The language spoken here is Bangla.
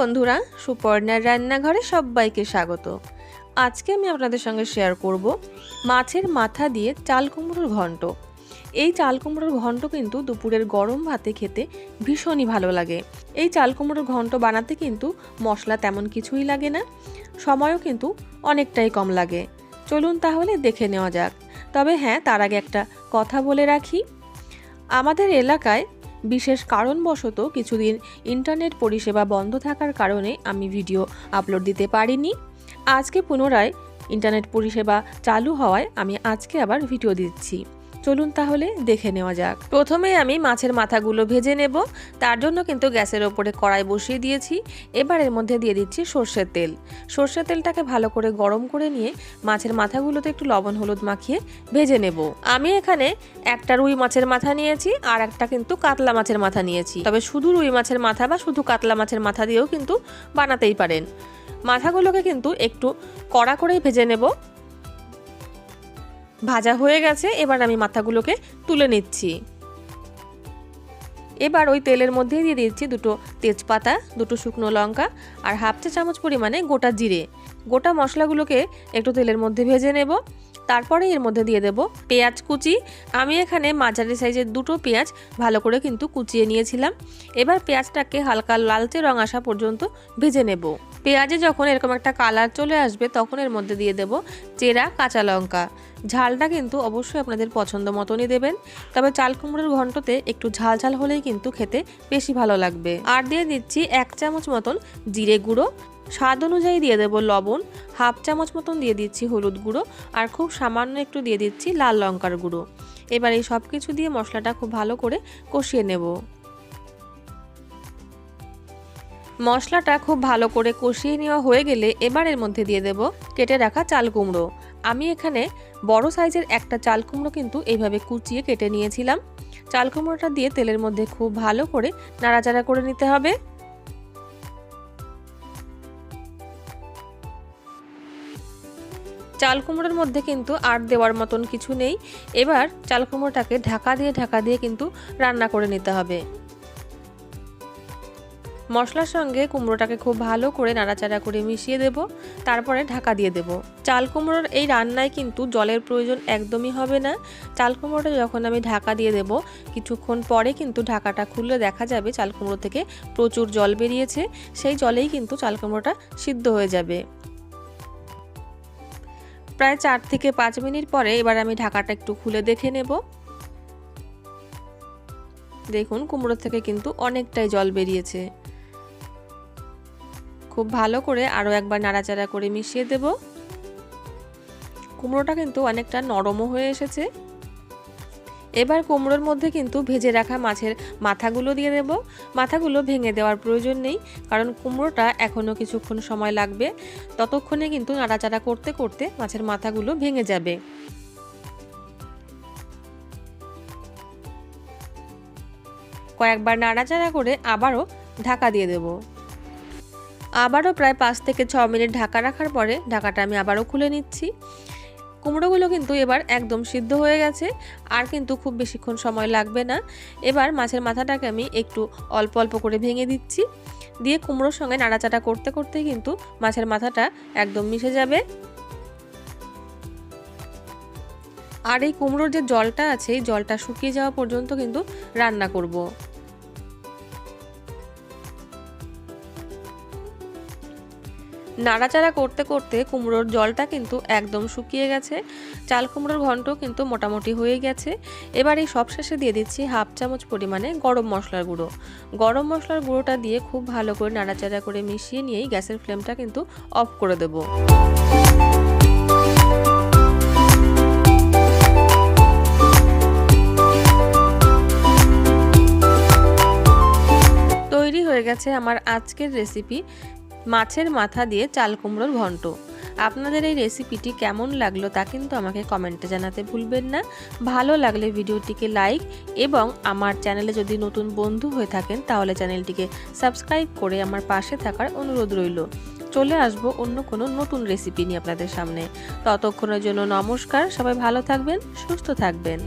বন্ধুরা, সুপর্ণার রান্নাঘরে সবাইকে স্বাগত। আজকে আমি আপনাদের সঙ্গে শেয়ার করব মাছের মাথা দিয়ে চাল কুমড়োর ঘন্ট। এই চাল কুমড়োর ঘন্ট কিন্তু দুপুরের গরম ভাতে খেতে ভীষণই ভালো লাগে। এই চাল কুমড়োর ঘন্ট বানাতে কিন্তু মশলা তেমন কিছুই লাগে না, সময়ও কিন্তু অনেকটাই কম লাগে। চলুন তাহলে দেখে নেওয়া যাক। তবে হ্যাঁ তার আগে একটা কথা বলে রাখি। আমাদের এলাকায় বিশেষ কারণবশত কিছুদিন ইন্টারনেট পরিষেবা বন্ধ থাকার কারণে আমি ভিডিও আপলোড দিতে পারিনি। আজকে পুনরায় ইন্টারনেট পরিষেবা চালু হওয়ায় আমি আজকে আবার ভিডিও দিচ্ছি। চলুন তাহলে দেখে নেওয়া যাক। প্রথমে আমি মাছের মাথাগুলো ভেজে নেব। তার জন্য কিন্তু গ্যাসের ওপরে কড়াই বসিয়ে দিয়েছি। এবার এর মধ্যে দিয়ে দিচ্ছি সর্ষের তেল। সর্ষের তেলটাকে ভালো করে গরম করে নিয়ে মাছের মাথাগুলোতে একটু লবণ, হলুদ মাখিয়ে ভেজে নেব। আমি এখানে একটা রুই মাছের মাথা নিয়েছি আর একটা কিন্তু কাতলা মাছের মাথা নিয়েছি। তবে শুধু রুই মাছের মাথা বা শুধু কাতলা মাছের মাথা দিয়েও কিন্তু বানাতেই পারেন। মাথাগুলোকে কিন্তু একটু কড়া করেই ভেজে নেব। ভাজা হয়ে গেছে, এবার আমি মাথাগুলোকে তুলে নিচ্ছি। এবার ওই তেলের মধ্যে দিয়ে দিচ্ছি দুটো তেজপাতা, দুটো শুকনো লঙ্কা আর হাফ চা চামচ পরিমাণে গোটা জিরে। গোটা মশলাগুলোকে একটু তেলের মধ্যে ভেজে নেব। তারপরে এর মধ্যে দিয়ে দেব পেঁয়াজ কুচি। আমি এখানে মাঝারি সাইজের দুটো পেঁয়াজ ভালো করে কিন্তু কুচিয়ে নিয়েছিলাম। এবার পেঁয়াজটাকে হালকা লালচে রং আসা পর্যন্ত ভেজে নেব। পেঁয়াজে যখন এরকম একটা কালার চলে আসবে, তখন এর মধ্যে দিয়ে দেব চেরা কাঁচা লঙ্কা। ঝালটা কিন্তু অবশ্যই আপনাদের পছন্দ মতনই দেবেন। তবে চাল কুমড়োর ঘন্টতে একটু ঝাল ঝাল হলেই কিন্তু খেতে বেশি ভালো লাগবে। আর দিয়ে দিচ্ছি এক চামচ মতন জিরে গুঁড়ো। স্বাদ অনুযায়ী দিয়ে দেবো লবণ। হাফ চামচ মতন দিয়ে দিচ্ছি হলুদ গুঁড়ো। আর খুব সামান্য একটু দিয়ে দিচ্ছি লাল লঙ্কার গুঁড়ো। এবার এই সব কিছু দিয়ে মশলাটা খুব ভালো করে কষিয়ে নেব। মশলাটা খুব ভালো করে কষিয়ে নেওয়া হয়ে গেলে এবার এর মধ্যে দিয়ে দেব কেটে রাখা চাল কুমড়ো। আমি এখানে বড় সাইজের একটা চাল কুমড়ো কিন্তু এইভাবে কুচিয়ে কেটে নিয়েছিলাম। চাল কুমড়োটা দিয়ে তেলের মধ্যে খুব ভালো করে নাড়াচাড়া করে নিতে হবে। চাল কুমড়োর মধ্যে কিন্তু আর দেওয়ার মতন কিছু নেই। এবার চাল কুমড়োটাকে ঢাকা দিয়ে ঢাকা দিয়ে কিন্তু রান্না করে নিতে হবে। মশলার সঙ্গে কুমড়োটাকে খুব ভালো করে নাড়াচাড়া করে মিশিয়ে দেব। তারপরে ঢাকা দিয়ে দেব। চাল কুমড়োর এই রান্নায় কিন্তু জলের প্রয়োজন একদমই হবে না। চাল কুমড়োটা যখন আমি ঢাকা দিয়ে দেব, কিছুক্ষণ পরে কিন্তু ঢাকাটা খুললে দেখা যাবে চাল কুমড়ো থেকে প্রচুর জল বেরিয়েছে। সেই জলেই কিন্তু চাল কুমড়োটা সিদ্ধ হয়ে যাবে। প্রায় চার থেকে পাঁচ মিনিট পরে এবার আমি ঢাকাটা একটু খুলে দেখে নেব। দেখুন কুমড়ো থেকে কিন্তু অনেকটাই জল বেরিয়েছে। খুব ভালো করে আরও একবার নাড়াচাড়া করে মিশিয়ে দেব। কুমড়োটা কিন্তু অনেকটা নরমও হয়ে এসেছে। এবার কুমড়োর মধ্যে কিন্তু ভেজে রাখা মাছের মাথাগুলো দিয়ে দেব। মাথাগুলো ভেঙে দেওয়ার প্রয়োজন নেই, কারণ কুমড়োটা এখনও কিছুক্ষণ সময় লাগবে। ততক্ষণে কিন্তু নাড়াচাড়া করতে করতে মাছের মাথাগুলো ভেঙে যাবে। কয়েকবার নাড়াচাড়া করে আবারও ঢাকা দিয়ে দেব। আবারও প্রায় পাঁচ থেকে ছ মিনিট ঢাকা রাখার পরে ঢাকাটা আমি আবারও খুলে নিচ্ছি। কুমড়োগুলো কিন্তু এবার একদম সিদ্ধ হয়ে গেছে, আর কিন্তু খুব বেশিক্ষণ সময় লাগবে না। এবার মাছের মাথাটাকে আমি একটু অল্প অল্প করে ভেঙে দিচ্ছি। দিয়ে কুমড়োর সঙ্গে নাড়াচাড়া করতে করতে কিন্তু মাছের মাথাটা একদম মিশে যাবে। আর এই কুমড়োর যে জলটা আছে, এই জলটা শুকিয়ে যাওয়া পর্যন্ত কিন্তু রান্না করব। নাড়াচাড়া করতে করতে কুমড়োর জলটা কিন্তু একদম শুকিয়ে গেছে। চাল কুমড়োর ঘন্ট কিন্তু মোটামুটি হয়ে গেছে। এবার এই সব শেষে দিয়ে দিচ্ছি হাফ চামচ পরিমাণে গরম মশলার গুঁড়ো। গরম মশলার গুঁড়োটা দিয়ে খুব ভালো করে নাড়াচাড়া করে মিশিয়ে নিয়েই গ্যাসের ফ্লেমটা কিন্তু অফ করে দেব। তৈরি হয়ে গেছে আমার আজকের রেসিপি। মাছের মাথা দিয়ে চাল কুমড়োর ঘন্ট। আপনাদের এই রেসিপিটি কেমন লাগল তা কিন্তু আমাকে কমেন্টে জানাতে ভুলবেন না। ভালো লাগলে ভিডিওটিকে লাইক এবং আমার চ্যানেলে যদি নতুন বন্ধু হয়ে থাকেন, তাহলে চ্যানেলটিকে সাবস্ক্রাইব করে আমার পাশে থাকার অনুরোধ রইল। চলে আসব অন্য কোনো নতুন রেসিপি নিয়ে আপনাদের সামনে। ততক্ষণের জন্য নমস্কার, সবাই ভালো থাকবেন, সুস্থ থাকবেন।